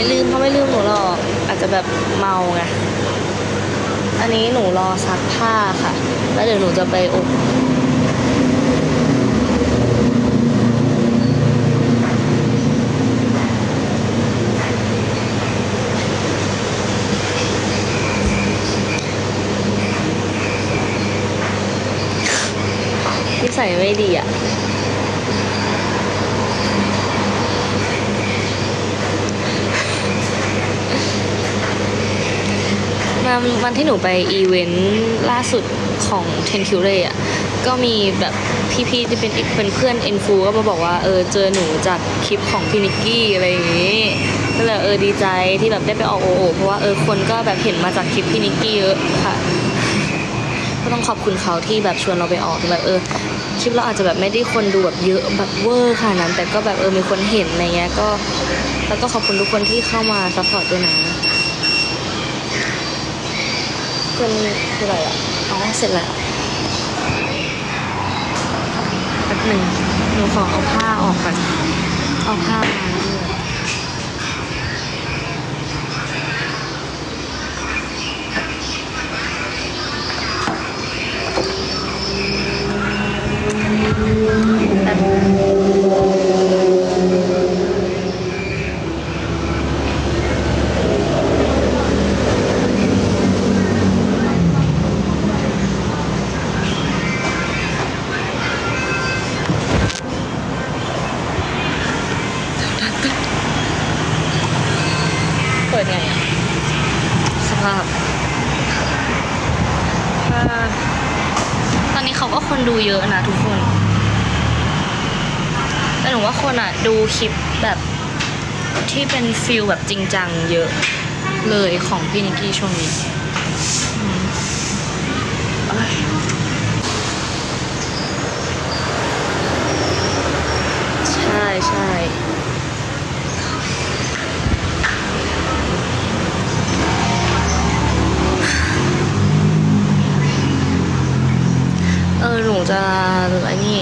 ไม่ลืมเขาไม่ลืมหนูหรอกอาจจะแบบเมาไงอันนี้หนูรอซักผ้าค่ะ แล้วเดี๋ยวหนูจะไปอบนิสัยไม่ดีอะ วันวันที่หนูไปอีเวนต์ล่าสุดของเทนคิวเรอะก็มีแบบพี่ๆที่เป็นเป็นเพื่อนเอ็นฟูก็มาบอกว่าเออเจอหนูจากคลิปของพี่นิกกี้อะไรอย่างงี้ก็เลยเออดีใจที่แบบได้ไปออกโอโอเพราะว่าเออคนก็แบบเห็นมาจากคลิปพี่นิกกี้เยอะค่ะ ก็ต้องขอบคุณเขาที่แบบชวนเราไปออกแบบเออคลิปเราอาจจะแบบไม่ได้คนดูแบบเยอะแบบเวอร์ขนาดนั้น แต่ก็แบบเออมีคนเห็นอะไรเงี้ยก็ แล้วก็ขอบคุณทุกคนที่เข้ามาซัพพอร์ตด้วยนะ เพื่อนคืออะไรอะอ๋อเสร็จแล้วแป๊บหนึ่งหนูขอเอาผ้าออกก่อนเอาผ้ามา ดไงสภาพตอนนี้เขาก็คนดูเยอะนะทุกคน แต่หนูว่าคนอะดูคลิปแบบที่เป็นฟิลแบบจริงจังเยอะเลยของพี่นิกกี้ช่วงนี้ใช่ใช่ จะไอ้นี่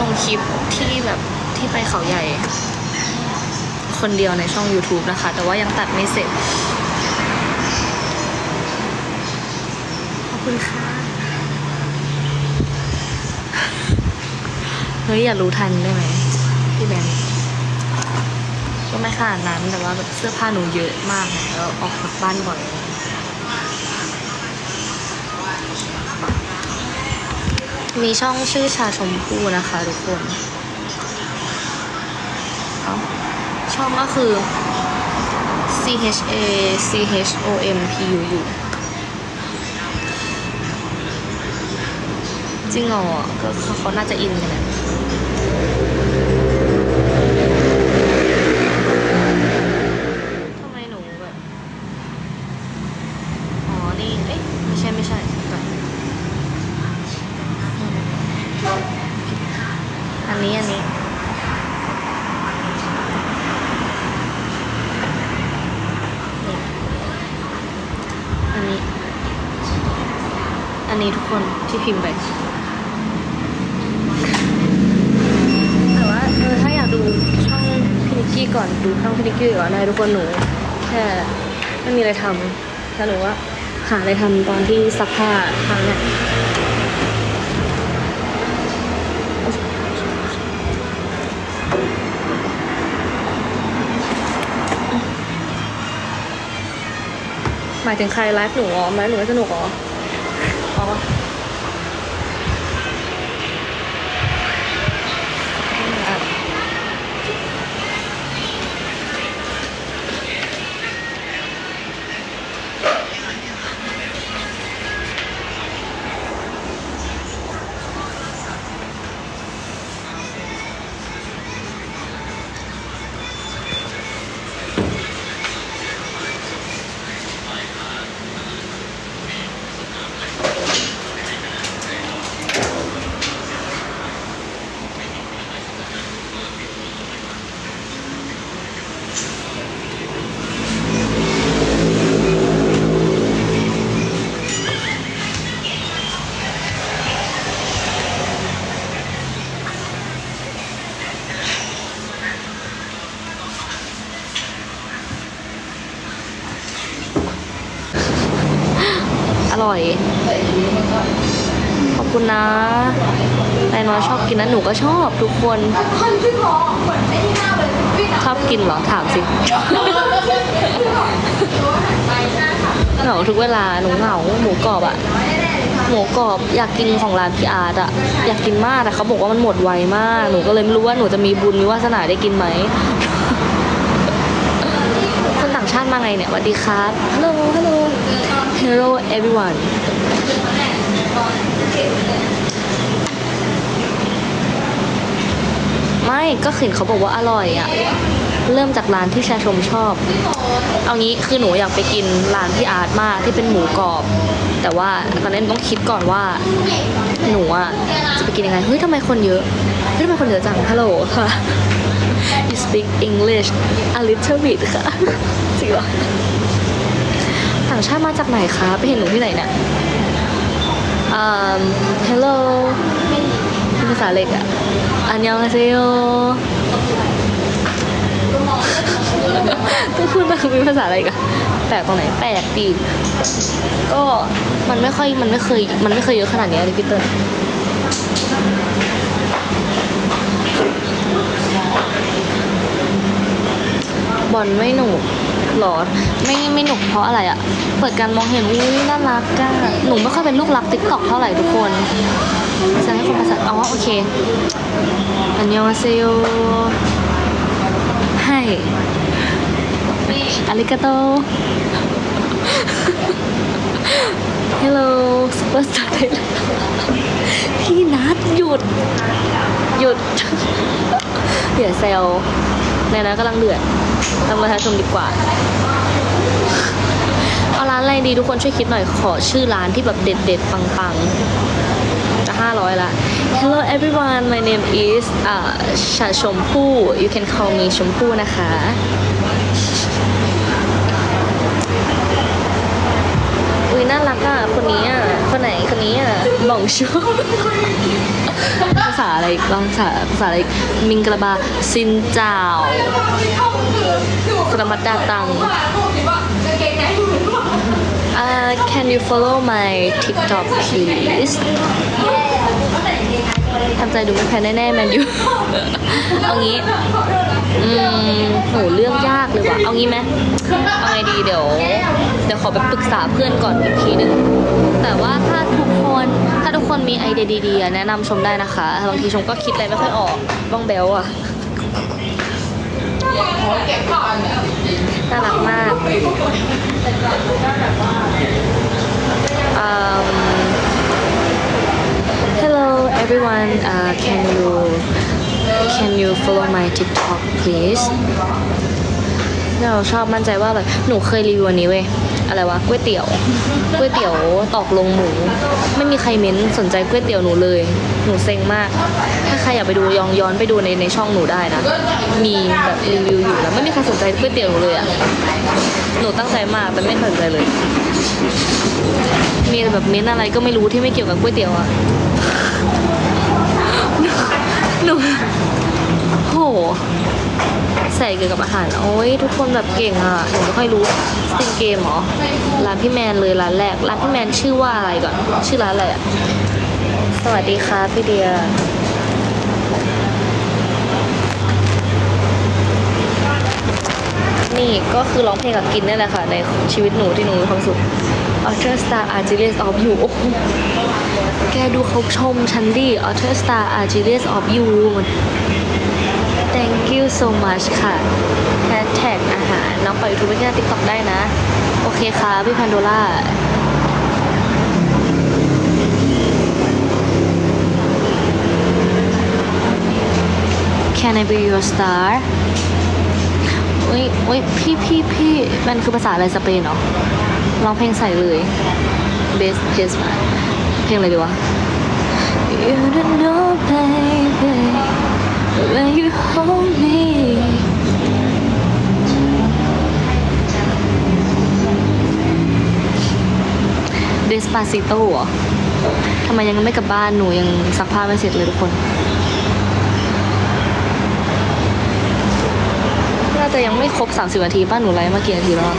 ลงคลิปที่แบบที่ไปเขาใหญ่ คนเดียวในช่อง YouTube นะคะ แต่ว่ายังตัดไม่เสร็จ ขอบคุณค่ะ เฮ้ย อย่ารู้ทันได้ไหมพี่แบงค์ก็ไม่ขนาดนั้นแต่ว่าแบบเสื้อผ้าหนูเยอะมากแล้วออกจากบ้านบ่อย มีช่องชื่อชาชมพู่นะคะทุกคน ช่องก็คือ C H A C H O M P U U จริงเหรอก็เขาเขาน่าจะอินกันแหละทำไมหนูแบบ อ๋อ นี่ เอ๊ะ ไม่ใช่ไม่ใช่ก่อน อันนี้ อันนี้ อันนี้ อันนี้ทุกคนที่พิมพ์ไป แต่ว่าเออถ้าอยากดูช่องพี่นิกกี้ก่อนดูช่องพี่นิกกี้ก่อนได้ทุกคนหนูแค่ไม่มีอะไรทำแล้วหนูว่าหาอะไรทำตอนที่ซักผ้าทำเนี่ย หมายถึงใครไลฟ์หนูอ๋อไหมหนูไม่สนุกอ๋ออ๋อ นะนายน้อยชอบกินนะหนูก็ชอบทุกคนคนชื่อทองเหมือนไอ้ที่หน้าเลยวิ่งชอบกินเหรอถามสิเหงาทุกเวลาหนูเหงาหมูกรอบอะหมูกรอบอยากกินของร้านพี่อาร์ตอะอยากกินมากแต่เขาบอกว่ามันหมดไวมาก หนูก็เลยไม่รู้ว่าหนูจะมีบุญมีวาสนาได้กินไหมคนต่างชาติมาไงเนี่ยสวัสดีครับ hello hello hello everyone ไม่ก็เห็นเขาบอกว่าอร่อยอะเริ่มจากร้านที่ชาชมชอบ เอางี้คือหนูอยากไปกินร้านพี่อาร์ตมากที่เป็นหมูกรอบ แต่ว่าตอนนี้ต้องคิดก่อนว่า หนูอะจะไปกินยังไงเฮ้ยทำไมคนเยอะเฮ้ยทำไมคนเยอะจังฮัลโหลค่ะ you speak English a little bit ค่ะจริงเหรอต่างชาติมาจากไหนคะ ไปเห็นหนูที่ไหนเนี่ยอ่า hello ภาษาเล็กอะอันยองเซโยต้องพูดมาคือเป็นภาษาอะไรกันแปลกตรงไหนแปลกดีก็มันไม่ค่อยมันไม่เคยมันไม่เคยเยอะขนาดนี้เลยพี่เติ้ลบอลไม่หนุกหรอไม่ไม่หนุกเพราะอะไรอะเปิดการมองเห็นอุ้ยน่ารักอะหนูไม่ค่อยเป็นลูกรักติ๊กต็อกเท่าไหร่ทุกคน จะให้คนภาษา อ๋อ โอเค อันยองอาเซโยให้อาริกาโต Hello ซูเปอร์สตาร์ไทยแลนด์พี่นัดหยุด หยุดอย่าเซลในนั้นกำลังเดือดทำประชาชนดีกว่า เอาร้านอะไรดีทุกคนช่วยคิดหน่อยขอชื่อร้านที่แบบเด็ดเด็ดๆปังๆ 500ละ Hello everyone my name is อ่าชาชมพู่ you can call me ชมพู่นะคะ อุ้ยน่ารักอะ คนนี้อะ คนไหนคนนี้อะบ่องชูภาษาอะไรอีกภาษาภาษาอะไรอีกมิงกระบาซินเจ้ากระมัดดาตังอ่า can you follow my TikTok please ทำใจดูไม่แพ้แน่ๆแมนยูเอางี้ อืมโหเรื่องยากเลยว่ะ เอางี้ไหมเอาไงดีเดี๋ยว เดี๋ยวขอไปปรึกษาเพื่อนก่อนอีกทีหนึ่งแต่ว่าถ้าทุกคนถ้าทุกคนมีไอเดียดีๆแนะนำชมได้นะคะบางทีชมก็คิดอะไรไม่ค่อยออกบ้องแบลอะน่ารักมาก um, hello everyone uh, can you can you follow my TikTok please เราชอบมั่นใจว่าแบบหนูเคยรีวิวอันนี้เว้ยอะไรวะก๋วยเตี๋ยวก๋วยเตี๋ยวตอกลงหมู ไม่มีใครเม้นสนใจก๋วยเตี๋ยวหนูเลย หนูเซ็งมาก ถ้าใครอยากไปดูยองย้อนไปดูในในช่องหนูได้นะ มีแบบรีวิวอยู่แล้วไม่มีใครสนใจก๋วยเตี๋ยวหนูเลยอะหนูตั้งใจมากแต่ไม่สนใจเลย มีแบบเม้นอะไรก็ไม่รู้ที่ไม่เกี่ยวกับก๋วยเตี๋ยวอะ หนูโห ใส่เกี่ยวกับอาหาร โอ้ยทุกคนแบบเก่งอะหนูไม่ค่อยรู้สติงเกมเหรอ ร้านพี่แมนเลยร้านแรก ร้านพี่แมนชื่อว่าอะไรก่อน ชื่อร้านอะไรอะ สวัสดีค่ะพี่เดียนี่ก็คือร้องเพลงกับกินนี่แหละค่ะ ในชีวิตหนูที่หนูมีความสุข Ultra Star a r g i l i s of You โอ้โห แกดูเขาชมฉันดิ Ultra Star Argilius of You Thank you so much ค่ะ Hashtag อาหาร น้องปล่อยยูทูบไปที่ติ๊กต็อกได้นะ โอเคค่ะ พี่พันโดล่า Can I be your star อุ้ยอุ้ยพี่พี่พี่มันคือภาษาอะไรสเปนเหรอร้องเพลงใส่เลยเบสเบสมา เพลงอะไรดีวะ You don't know baby when you hold me เดสปาซิโต้เหรอทำไมยังไม่กลับบ้านหนูยังซักผ้าไม่เสร็จเลยทุกคน น่าจะยังไม่ครบ 30นาทีป้าหนูไลฟ์มากี่นาทีแล้ว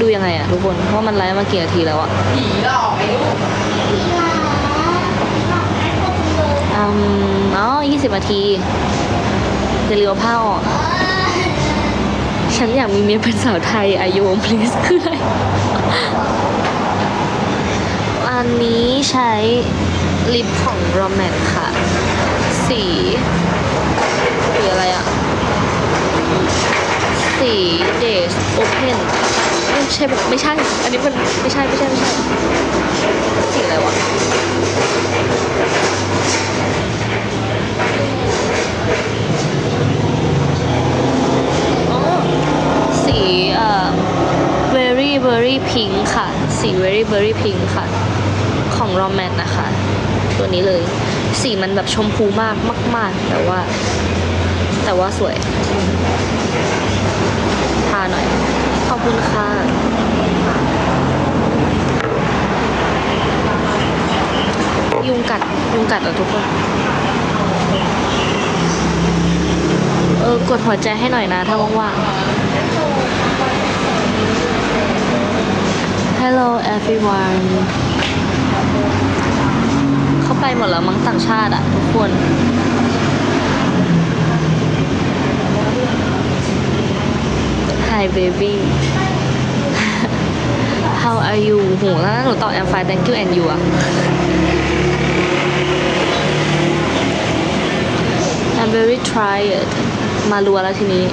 ดูยังไงอะทุกคนเพราะมันไลฟ์มากี่นาทีแล้วอะผีหลอกไอ้ลูกอืมอ๋อยี่สิบนาทีจะเรียวผ้าออกฉันอยากมีเมียเป็นสาวไทยอายุ please คืออะไรอันนี้ใช้ลิปของ r o m a n ค่ะ สีสีอะไรอะสี Days Open ไม่ ใช่แบบไม่ใช่ อันนี้มันไม่ใช่ไม่ใช่ไม่ใช่สีอะไรวะอ๋อสีเอ่อ very very pink ค่ะ สี very very pink ค่ะ ของ Roman นะคะ ตัวนี้เลย สีมันแบบชมพูมากมาก ๆ แต่ว่า แต่ว่าสวย ทาหน่อย ขอบคุณค่ะ ยุงกัด ยุงกัดเหรอทุกคน เออ กดหัวใจให้หน่อยนะ ถ้าว่างๆ Hello everyone เข้าไปหมดแล้วมั้งต่างชาติอะทุกคน Hi baby How are you โหแล้วหนูตอบ I'm fine thank you and you อะ I'm very tired มารัวแล้วทีนี้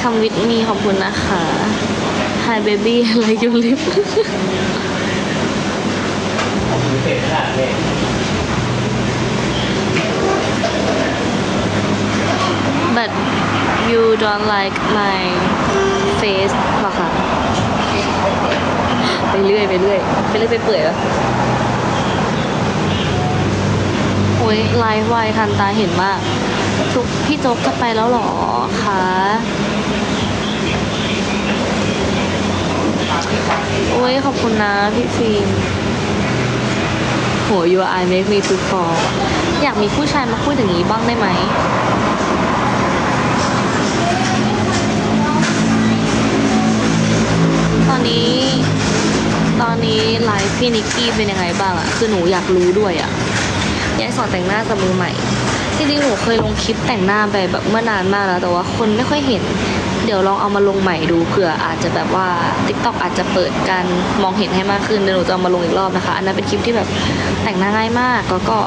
คำวิทมีขอบคุณนะคะ Hi baby อะไรยูลิฟ เผ็ดขนาดเลย but you don't like my face หรอคะไปเรื่อยไปเรื่อยไปเรื่อยไปเปื่อยวะโอ้ยไลฟ์ไวทันตาเห็นมาก ทุกพี่โจ๊กจะไปแล้วหรอคะโอ้ยขอบคุณนะพี่ฟิล์มโห your eye make me to fall อยากมีผู้ชายมาพูดอย่างนี้บ้างได้ไหม นนี้ไลฟ์พี่นิกกี้เป็นยังไงบ้างอะคือหนูอยากรู้ด้วยอะอยากให้สอนแต่งหน้ากับมือใหม่จริงๆหนูเคยลงคลิปแต่งหน้าไปแบบเมื่อนานมากแล้ว แต่ว่าคนไม่ค่อยเห็น เดี๋ยวลองเอามาลงใหม่ดูเผื่ออาจจะแบบว่า TikTok อาจจะเปิดการมองเห็นให้มากขึ้นเดี๋ยวหนูจะเอามาลงอีกรอบนะคะ อันนั้นเป็นคลิปที่แบบแต่งหน้าง่ายมากแล้วก็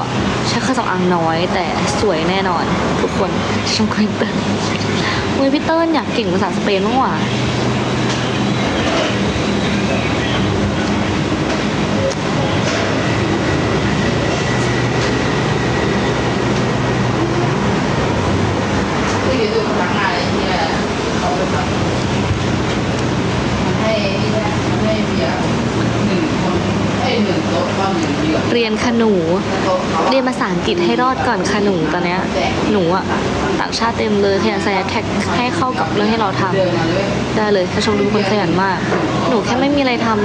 ใช้เครื่องสำอางน้อย แต่สวยแน่นอน ทุกคนชมควินเตอร์อุ้ยพี่เติ้ลอยากเก่งภาษาสเปนมากว่ะ ที่อยู่พนักงานอะไรที่อะไรเขาไปทำให้ให้เบียร์หนึ่งคนไอ้หนึ่งโต๊ะก็หนึ่งเดือนเรียนขนูโต๊ะเรียนภาษาอังกฤษให้รอดก่อนค่ะหนูตอนเนี้ยหนูอะต่างชาติเต็มเลยขยันใส่แท็กให้เข้ากับเรื่องให้เราทำเดือนมาได้เลยถ้าชมดูเป็นคนขยันมาก หนูแค่ไม่มีอะไรทำ